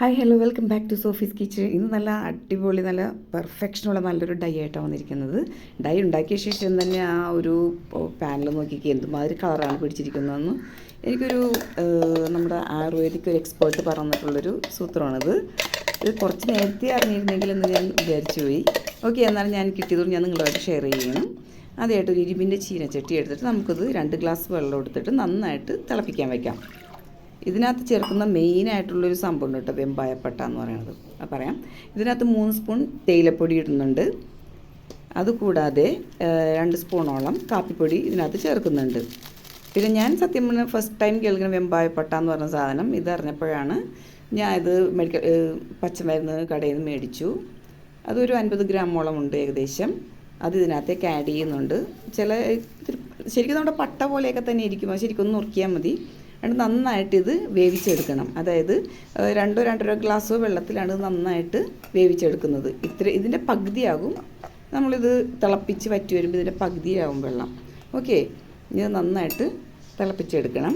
Hi hello welcome back to Sophie's kitchen ഇന്ന് നല്ല അടിപൊളി നല്ല പെർഫെക്ഷനുള്ള നല്ലൊരു ഡൈ ആയിട്ടാണ് വന്നിരിക്കുന്നത്. ഡൈ ഉണ്ടാക്കിയ ശേഷം തന്നെ ആ ഒരു പാനൽ നോക്കിക്കുക എന്തുമാതിരി കളറാണ് പിടിച്ചിരിക്കുന്നതെന്ന് എനിക്കൊരു നമ്മുടെ ആയുർവേദിക് ഒരു എക്സ്പേർട്ട് പറഞ്ഞിട്ടുള്ളൊരു സൂത്രമാണിത്. ഇത് കുറച്ച് നേരത്തെ അറിഞ്ഞിരുന്നെങ്കിൽ എന്ന് ഞാൻ വിചാരിച്ചു പോയി. ഓക്കെ എന്നാലും ഞാൻ കിട്ടിയതുകൊണ്ട് ഞാൻ നിങ്ങളുമായിട്ട് ഷെയർ ചെയ്യണം. അതായിട്ട് ഒരു ഇരുമ്പിന്റെ ചീനച്ചട്ടി എടുത്തിട്ട് നമുക്കിത് രണ്ട് ഗ്ലാസ് വെള്ളം എടുത്തിട്ട് നന്നായിട്ട് തിളപ്പിക്കാൻ വയ്ക്കാം ഇതിനകത്ത് ചേർക്കുന്ന മെയിനായിട്ടുള്ളൊരു സംഭവം കേട്ടോ വെമ്പായപ്പട്ട എന്ന് പറയുന്നത്. അത് പറയാം. ഇതിനകത്ത് മൂന്ന് സ്പൂൺ തേയിലപ്പൊടി ഇടുന്നുണ്ട്. അതുകൂടാതെ രണ്ട് സ്പൂണോളം കാപ്പിപ്പൊടി ഇതിനകത്ത് ചേർക്കുന്നുണ്ട്. പിന്നെ ഞാൻ സത്യം പറഞ്ഞാൽ ഫസ്റ്റ് ടൈം കേൾക്കുന്ന വെമ്പായപ്പട്ട എന്ന് പറഞ്ഞ സാധനം ഇത് അറിഞ്ഞപ്പോഴാണ് ഞാൻ ഇത് മെഡിക്കൽ പച്ചമരുന്ന് കടയിൽ നിന്ന് മേടിച്ചു. അതൊരു അൻപത് ഗ്രാമോളം ഉണ്ട് ഏകദേശം. അത് ഇതിനകത്തേക്ക് ആഡ് ചെയ്യുന്നുണ്ട്. ചില ശരിക്കും നമ്മുടെ പട്ട പോലെയൊക്കെ തന്നെ ഇരിക്കും. ശരിക്കും ഒന്ന് നുറുക്കിയാൽ മതി. എന്നിട്ട് നന്നായിട്ട് ഇത് വേവിച്ചെടുക്കണം. അതായത് രണ്ടോ രണ്ടര ഗ്ലാസ്സോ വെള്ളത്തിലാണ് നന്നായിട്ട് വേവിച്ചെടുക്കുന്നത്. ഇത്ര ഇതിന്റെ പകുതിയാകും. നമ്മളിത് തിളപ്പിച്ച് വറ്റി വരുമ്പോൾ ഇതിന്റെ പകുതിയാകും വെള്ളം. ഓക്കെ? ഇത് നന്നായിട്ട് തിളപ്പിച്ചെടുക്കണം.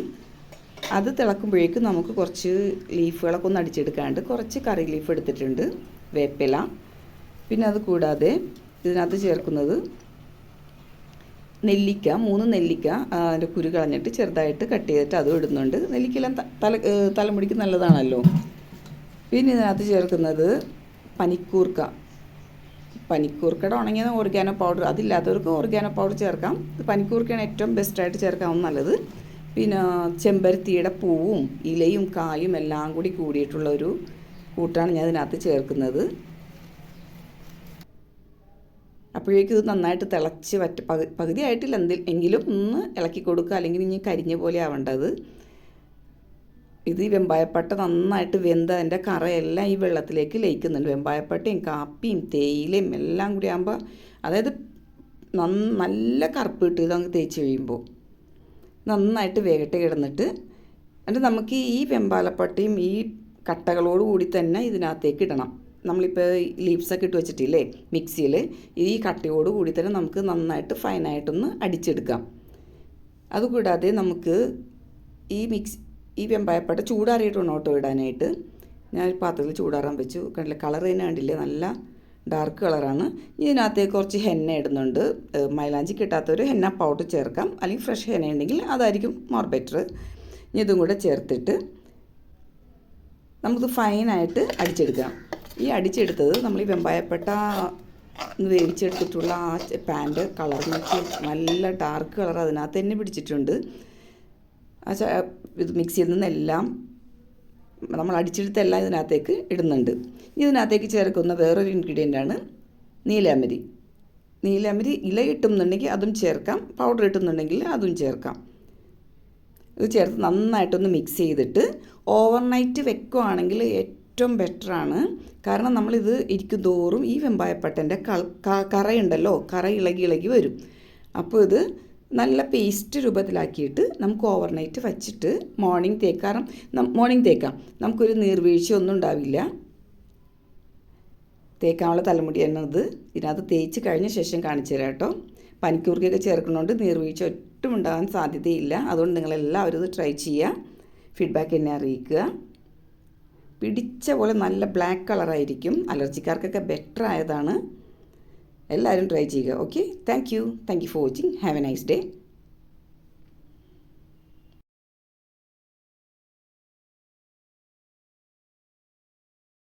അത് തിളക്കുമ്പോഴേക്കും നമുക്ക് കുറച്ച് ലീഫുകളൊക്കെ ഒന്ന് അടിച്ചെടുക്കാണ്ട് കുറച്ച് കറി ലീഫ് എടുത്തിട്ടുണ്ട്. വേപ്പില. പിന്നെ അത് കൂടാതെ ഇതിനകത്ത് ചേർക്കുന്നത് നെല്ലിക്ക മൂന്ന് നെല്ലിക്ക അതിന്റെ കുരു കളഞ്ഞിട്ട് ചെറുതായിട്ട് കട്ട് ചെയ്തിട്ട് അതും ഇടുന്നുണ്ട്. നെല്ലിക്കെല്ലാം തല തലമുടിക്ക് നല്ലതാണല്ലോ. പിന്നെ ഇതിനകത്ത് ചേർക്കുന്നത് പനിക്കൂർക്ക. പനിക്കൂർക്കയുടെ ഉണങ്ങിയത് ഓർഗാനോ പൗഡർ. അതില്ലാത്തവർക്ക് ഓർഗാനോ പൗഡർ ചേർക്കാം. പനിക്കൂർക്കയാണ് ഏറ്റവും ബെസ്റ്റായിട്ട് ചേർക്കാവുന്ന നല്ലത്. പിന്നെ ചെമ്പരത്തിയുടെ പൂവും ഇലയും കായും എല്ലാം കൂടി കൂടിയിട്ടുള്ള ഒരു കൂട്ടാണ് ഞാൻ ഇതിനകത്ത് ചേർക്കുന്നത്. അപ്പോഴേക്കും ഇത് നന്നായിട്ട് തിളച്ച് വറ്റ പകു പകുതി ആയിട്ടില്ല എന്തിൽ എങ്കിലും ഒന്ന് ഇളക്കി കൊടുക്കുക. അല്ലെങ്കിൽ ഇനി കരിഞ്ഞ പോലെ ആവേണ്ടത്. ഇത് ഈ വെമ്പായപ്പട്ട നന്നായിട്ട് വെന്ത് അതിന്റെ കറയെല്ലാം ഈ വെള്ളത്തിലേക്ക് ലയിക്കുന്നുണ്ട്. വെമ്പായപ്പട്ടയും കാപ്പിയും തേയിലയും എല്ലാം കൂടി ആകുമ്പോൾ അതായത് നല്ല കറുപ്പ് കിട്ടും ഇതങ്ങ് തേച്ച് കഴിയുമ്പോൾ നന്നായിട്ട് വേഗട്ടെ കിടന്നിട്ട് എന്നിട്ട് നമുക്ക് ഈ വെമ്പാലപ്പട്ടയും ഈ കട്ടകളോട് കൂടി തന്നെ ഇതിനകത്തേക്ക് ഇടണം. നമ്മളിപ്പോൾ ലീവ്സൊക്കെ ഇട്ട് വെച്ചിട്ടില്ലേ മിക്സിയിൽ ഈ കട്ടയോട് കൂടി തന്നെ നമുക്ക് നന്നായിട്ട് ഫൈനായിട്ടൊന്ന് അടിച്ചെടുക്കാം. അതുകൂടാതെ നമുക്ക് ഈ മിക്സ് ഈ വെമ്പായപ്പട്ട ചൂടാറിയിട്ട് ഓട്ടോ ഇടാനായിട്ട്? ഞാൻ ഒരു പാത്രത്തിൽ ചൂടാറാൻ വെച്ചു. കണ്ടില്ല കളർ തന്നെ കണ്ടില്ലേ നല്ല ഡാർക്ക് കളറാണ് ഇതിനകത്ത് കുറച്ച് ഹെന്ന ഇടുന്നുണ്ട്. മൈലാഞ്ചി കിട്ടാത്തവർ ഹെന്ന പൗഡർ ചേർക്കാം. അല്ലെങ്കിൽ ഫ്രഷ് ഹെന്ന ഉണ്ടെങ്കിൽ അതായിരിക്കും മോർ ബെറ്റർ ഇനി ഇതും കൂടെ ചേർത്തിട്ട് നമുക്ക് ഫൈനായിട്ട് അടിച്ചെടുക്കാം. ഈ അടിച്ചെടുത്തത് നമ്മൾ ഈ വെമ്പായപ്പെട്ട വേവിച്ചെടുത്തിട്ടുള്ള ആ പാന്റ് കളർ മിക്സ് നല്ല ഡാർക്ക് കളർ അതിനകത്ത് തന്നെ പിടിച്ചിട്ടുണ്ട്. ആ ഇത് മിക്സിയിൽ നിന്നെല്ലാം നമ്മൾ അടിച്ചെടുത്തെല്ലാം ഇതിനകത്തേക്ക് ഇടുന്നുണ്ട്. ഇതിനകത്തേക്ക് ചേർക്കുന്ന വേറൊരു ഇൻഗ്രീഡിയന്റ് ആണ് നീലാമരി നീലാമരി ഇല ഇട്ടുന്നുണ്ടെങ്കിൽ അതും ചേർക്കാം പൗഡർ ഇട്ടുന്നുണ്ടെങ്കിൽ അതും ചേർക്കാം. ഇത് ചേർത്ത് നന്നായിട്ടൊന്ന് മിക്സ് ചെയ്തിട്ട് ഓവർനൈറ്റ് വെക്കുവാണെങ്കിൽ ഏറ്റവും ബെറ്ററാണ് കാരണം നമ്മളിത് ഇരിക്കും തോറും ഈ വെമ്പായപ്പട്ടന്റെ കറയുണ്ടല്ലോ? കറ ഇളകി ഇളകി വരും. അപ്പോൾ ഇത് നല്ല പേസ്റ്റ് രൂപത്തിലാക്കിയിട്ട് നമുക്ക് ഓവർനൈറ്റ് വച്ചിട്ട് മോർണിംഗ് തേക്കാറും മോർണിംഗ് തേക്കാം. നമുക്കൊരു നീർവീഴ്ച ഒന്നും ഉണ്ടാവില്ല. തേക്കാനുള്ള തലമുടി ഇത് ഇതിനകത്ത് തേച്ച് കഴിഞ്ഞ ശേഷം കാണിച്ചു തരാം കേട്ടോ. പനിക്കൂർക്കൊക്കെ ചേർക്കുന്നതുകൊണ്ട് നീർവീഴ്ച ഒട്ടും ഉണ്ടാകാൻ സാധ്യതയില്ല. അതുകൊണ്ട് നിങ്ങളെല്ലാവരും ഇത് ട്രൈ ചെയ്യുക. ഫീഡ്ബാക്ക് എന്നെ അറിയിക്കുക. പിടിച്ച പോലെ നല്ല ബ്ലാക്ക് കളറായിരിക്കും അലർജിക്കാർക്കൊക്കെ ബെറ്റർ ആയതാണ്. എല്ലാവരും ട്രൈ ചെയ്യുക okay thank you thank you for watching have a nice day